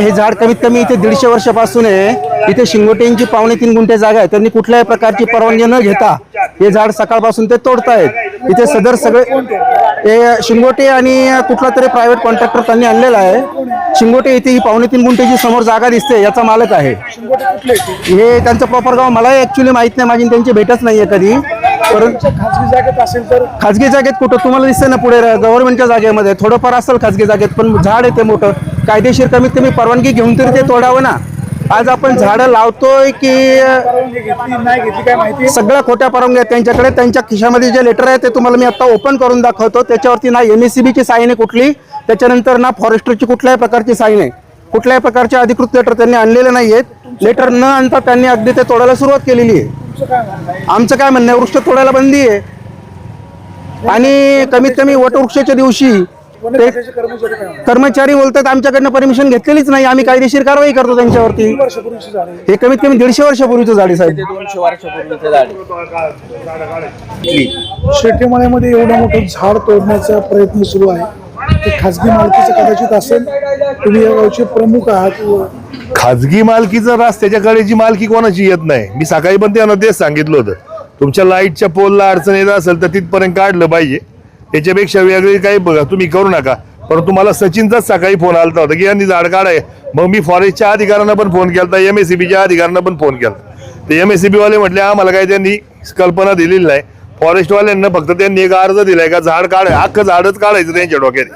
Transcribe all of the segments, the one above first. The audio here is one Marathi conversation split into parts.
हे झाड कमीत कमी इथे दीडशे वर्षापासून आहे. इथे शिंगोटेंची पावणे तीन गुंठे जागा आहे. त्यांनी कुठल्याही प्रकारची परवानगी न घेता हे झाड सकाळपासून ते तोडतायत. इथे सदर सगळे हे शिंगोटे आणि कुठला तरी प्रायव्हेट कॉन्ट्रॅक्टर त्यांनी आणलेला आहे. शिंगोटे इथे ही पावणे तीन गुंठेची समोर जागा दिसते याचा मालक आहे. हे त्यांचं प्रॉपर गाव मलाही ऍक्च्युली माहीत नाही. माझी त्यांची भेटच नाहीये कधी. परंतु खाजगी जागेत असेल तर खाजगी जागेत कुठं? तुम्हाला दिसतंय ना पुढे गव्हर्नमेंटच्या जागेमध्ये. थोडंफार असेल खाजगी जागेत पण झाड आहे ते मोठं. कायदेशीर कमीत कमी परवानगी घेऊन तरी ते तोडावं ना. आज आपण झाडं लावतोय की सगळ्या खोट्या परवानग्या त्यांच्याकडे. त्यांच्या खिशामध्ये जे लेटर आहे ते तुम्हाला मी आता ओपन करून दाखवतो. त्याच्यावरती ना एम ची साईन आहे कुठली. त्याच्यानंतर ना फॉरेस्टरची कुठल्याही प्रकारची साईन आहे. कुठल्याही प्रकारचे अधिकृत लेटर त्यांनी आणलेले नाही आहेत लेटर न आणता त्यांनी अगदी ते तोडायला सुरुवात केलेली आहे. आमचं काय म्हणणं आहे? वृक्ष तोडायला बंदी आहे. आणि कमीत कमी वटवृक्षाच्या दिवशी ते कर्मचारी बोलतात आमच्याकडनं परमिशन घेतलेलीच नाही आम्ही कायदेशीर कारवाई करतो त्यांच्यावरती. हे कमीत कमी दीडशे वर्षापूर्वीचं झाड साहेब. दोनशे वर्षापूर्वीचं झाड शेतीमळ्यामध्ये एवढं मोठं झाड तोडण्याचा प्रयत्न सुरू आहे. ते खाजगी मालकीचं कदाचित असेल तुम्ही या गावचे प्रमुख आहात खाजगी मालकीचं रस्त्याच्या कडेची मालकी कोणाची येत नाही. मी सकाळी पण त्यांना तेच सांगितलं होतं. तुमच्या लाईटच्या पोलला अडचण येत असेल तर तिथपर्यंत काढलं पाहिजे. त्याच्यापेक्षा वेगळी काही बघा तुम्ही करू नका. परंतु मला सचिनचाच सकाळी फोन आलता होता की यांनी झाड काढाय. मग मी फॉरेस्टच्या अधिकाऱ्यांना पण फोन केला एम एस सी बीच्या अधिकाऱ्यांना पण फोन केला ते एम एस सी बी वाले म्हटले आम्हाला काही त्यांनी कल्पना दिलेली नाही. फॉरेस्टवाल्यांना फक्त त्यांनी एक अर्ज दिलाय का झाड काढ अख्खं झाडच काढायचं त्यांच्या डोक्यात.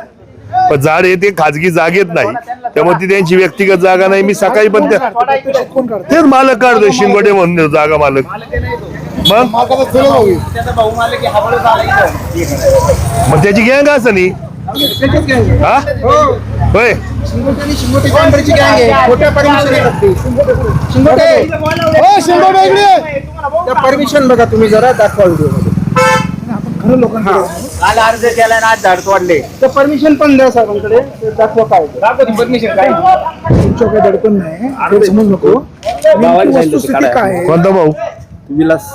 पण झाड हे ते खाजगी जागेत नाही. त्यामुळे ती त्यांची व्यक्तिगत जागा नाही. मी सकाळी पण त्या काढतं? तेच मालक काढतोय शिंगोटे म्हणून जागा मालक. मग? हा. मग त्याची गँग असं नाही हा? होय. परमिशन बघा तुम्ही जरा दाखवा व्हिडिओ खरं लोकांकडे. काल अर्ज केला ना आज झाड तोडले तर परमिशन पण द्या साहेबांकडे. ते दाखवा काय. परमिशन काय तुमच्या काही दडपण नाही. समज नको. वस्तुस्थिती काय आहे? कोणता भाऊ? विलास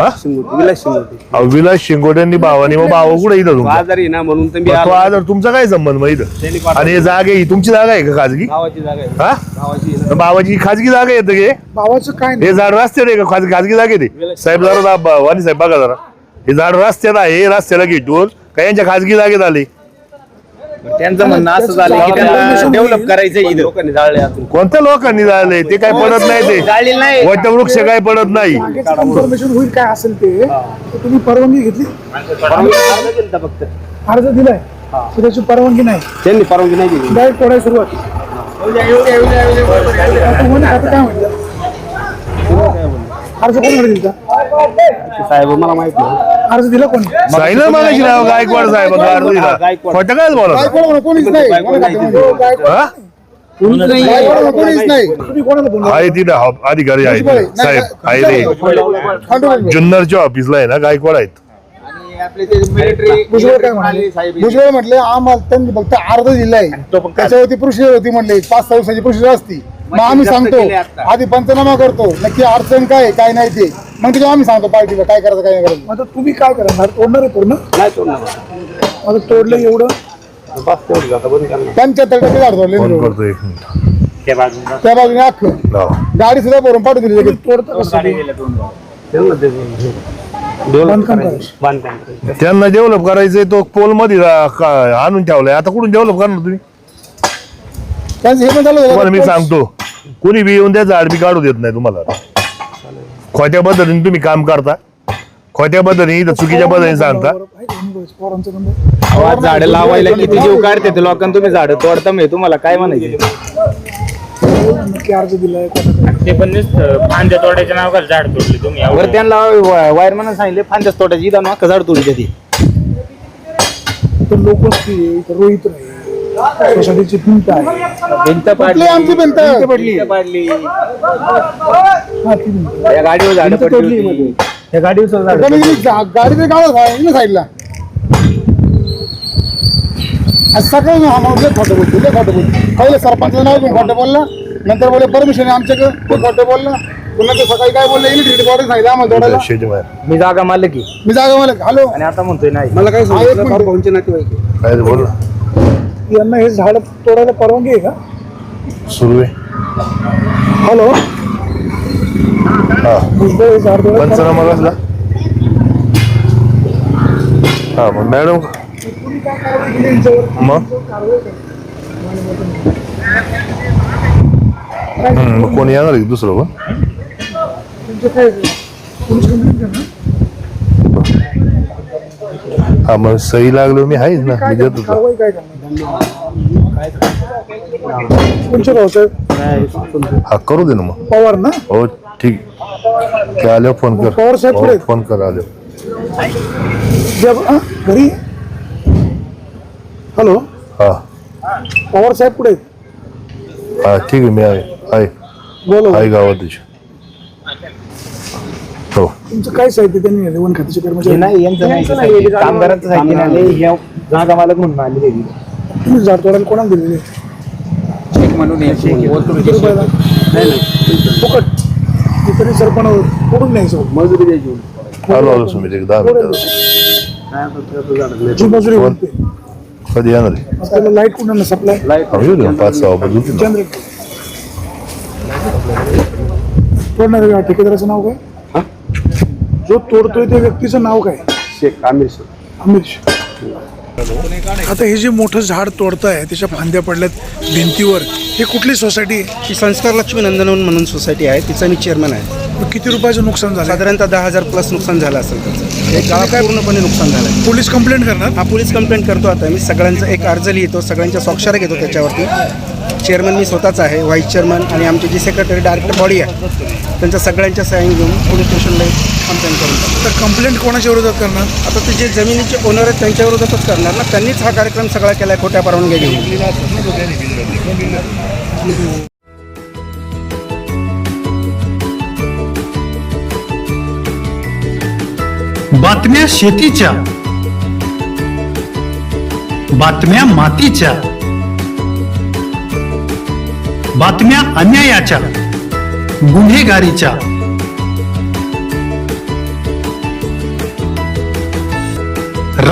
हा? शिंगोटे विलास शिंगोटे. अहो, विलास शिंगोट्यांनी भावानी मग भाव कुठे इथं तुमचा? आजारी आहे ना म्हणून तर मी मग तो आलो. आजार तुमचा काय संबंध मग इथं? आणि हे जागा ही तुमची जागा आहे का खाजगी? गावाची जागा आहे. हा? गावाची आहे तर भावाची खाजगी जागा येतं की? भावाचं काय नाही. हे झाड रस्त्यात आहे का? खाजगी खाजगी जागेत आहे साहेब जरा वाणी साहेब बघा जरा. हे झाड रस्त्यात आहे रस्त्याला घेटून का यांच्या खाजगी जागेत आले. त्यांचं म्हणणं असं झालं की त्यांना डेव्हलप करायचं इथं. लोकांनी जाळले अजून कोणत्या लोकांनी जाळले ते काय पडत नाही ते. नाही. वटवृक्ष काय पडत नाही. जागेचं कन्फर्मेशन होईल काय असेल ते तर तुम्ही परवानगी घेतली? फक्त. अर्ज दिलाय. तर त्याची परवानगी नाही. त्यांनी परवानगी नाही दिली. डायरेक्ट तोडायला सुरुवात. आता काय अर्ज कोणाकडे दिलता? साहेब मला माहीत नाही. अर्ज दिला कोणी? साईनं मागायची नाव गायकवाड साहेब अर्ज दिला. गायकवाड. खोटं काय बोला कोणीच नाही. बायको नाही. दिली. हा? कोणीच नाही. तुम्ही कोणाला बोलला आहे तिथं हा- अधिकारी आहेत साहेब आहे रे जुन्नरच्या ऑफिसला आहे ना गायकवाड आहेत. आणि आपले ते मिलिटरी भुजबळ काय म्हणाले? साहेब भुजबळ म्हटले आम्हाला त्यांनी फक्त अर्ज दिलाय. त्याच्यावरती प्रोसिजर होती म्हणले. पाच सहा दिवसाची प्रोसिजर असती. मग आम्ही सांगतो. आधी पंचनामा करतो नक्की अडचण काय काय नाही ते. मग त्याच्यावर आम्ही सांगतो पार्टीला काय करायचं काय नाही करायचं. आता तुम्ही काय करणार? तोडणार आहे पूर्ण? नाही तोडणार. आता तोडलं एवढं? बस तेवढं आता बंद करणार. त्यांच्या टक्के झाड धरले फोन करतो एक मिनिट. त्या बाजूला त्या बाजूने अख्खं लावा. गाडी सुद्धा भरून पाठवून दिली लगेच. तोडतं कसं? ते? त्यांना ते डेव्हलप बांधकाम करायचं. बांधकाम करायचं. त्यांना डेव्हलप करायचंय तो पोलमध्ये रा- का- आणून ठेवलाय. आता कुठून डेव्हलप करणार तुम्ही? त्यांचं हे पण चालू तुम्हाला मी झालं सांगतो. कुणी बी येऊन त्या झाड बी काढू देत नाही तुम्हाला. खोट्या पद्धतीने तुम्ही काम करता. खोट्या पद्धतीने इथं चुकीच्या पद्धतीने सांगता. झाडं लावायला किती जीव काढते ते लोकांना? तुम्ही झाडं तोडता म्हणजे तुम्हाला काय म्हणायचे? ते पण नुसतं फांद्या तोडायच्या नावाखाली झाड तोडले तुम्ही एवढं. वर त्यांना वायरमॅन सांगितले फांद्याच तोडायची इथं अख्खं झाड तोडली लोक रोहित नाही सोसायटीची भिंत आहे. भिंत कुठली आमची भिंत पडली. पडली. हा ती भिंत. या गाडीवर झाडं भिंत पडली तोडली होती. मध्ये. या गाडीवर झाडं गाडी ते गावात ना साईडला. आज सकाळी लय खोटं बोलतो लय खोटं बोलतो. पहिले सरपंचाचं नाव घेऊन खोटं बोलला नंतर बोलले परमिशन आहे आमच्याकडे. ते खोटं बोलला. पुन्हा ते सकाळी काय बोलले इलेक्ट्रिसिटी बॉडी सांगितलं आम्हाला जोडायला. मी जागा मारलं की मी जागा मला हॅलो? आणि आता म्हणतोय नाही. मला काय सांगितलं काय ते बोल ना. यांना हे झाड तोडायला परवानगी आहे का? सुरू आहे. हॅलो. हा. भुजबळ झाड तोडा पंचनामा कसला? हा मग मॅडम. मग? हम्म, मग कोणी येणार आहे का दुसरं पण? हा मग सही लागलो मी आहेच ना मी देत होतो कारवाई काय करणार कोणचे भाऊसाहेब हा करू दे ना मग. पवार ना? हो ठीक. ते आल्यावर फ़ोन कर. पवार साहेब हो, पुढे आहेत. फ़ोन कर आल्यावर. जब हा, घरी? हॅलो? हा. पवार साहेब पुढे आहेत. हा ठीक आहे मी आहे. आहे. बोला. आहे गावात तुझ्या. हो. तुमचं काय साहित्य त्यांनी वन खात्याचे कर्मचारी? नाही यांचं नाही कामगारांचं साहित्य नाही आले, हे जागा मालक म्हणून आलेले तुम्ही झाड तोडायला कोणाला दिलेले? म्हणून हे किती रुपयाला? फुकट. सरपणावर न्यायचं मजुरी द्यायची आलो आलो सुमित एक दहा मिनिटं. जी मजुरी कधी येणार आहे? लाइट कुणाला सप्लाय हा, येऊ दे ना, पाच सहा वाजता होतील ना. चंद्र तोडणाऱ्या ठेकेदाराचं नाव काय? जो तोडतोय त्या व्यक्तीचं नाव काय? शेख आमिर शेख. अमित शहा. आता हे जे मोठं झाड तोडताय त्याच्या फांद्या पडल्यात भिंतीवर हे कुठली सोसायटी आहे? ही संस्कार लक्ष्मी नंदनवन म्हणून सोसायटी आहे. तिचा मी चेअरमन आहे. मग किती रुपयाचं नुकसान झालं साधारणतः दहा हजार प्लस नुकसान झालं असेल त्याचं एक गाव काय पूर्णपणे नुकसान झालं पोलीस कंप्लेंट करणार? हा पोलीस कंप्लेंट करतो आता. मी सगळ्यांचा एक अर्ज लिहितो सगळ्यांच्या स्वाक्षऱ्या घेतो त्याच्यावरती. चेअरमन मी स्वतःच आहे व्हाईस चेअरमन आणि आमचे जी सेक्रेटरी डायरेक्टर बॉडी आहे त्यांच्या सगळ्यांच्या सह्या घेऊन पोलीस स्टेशनला कंप्लेंट करून. तर कंप्लेंट कोणाच्या विरोधात करणार? आता ते जे जमिनीचे ओनर आहेत त्यांच्या विरोधातच करणार ना. त्यांनीच हा कार्यक्रम सगळा केला आहे खोट्या परवानग्या घेऊन. बातम्या शेतीच्या. बातम्या मातीच्या. बातम्या अन्यायाच्या. गुन्हेगारीच्या.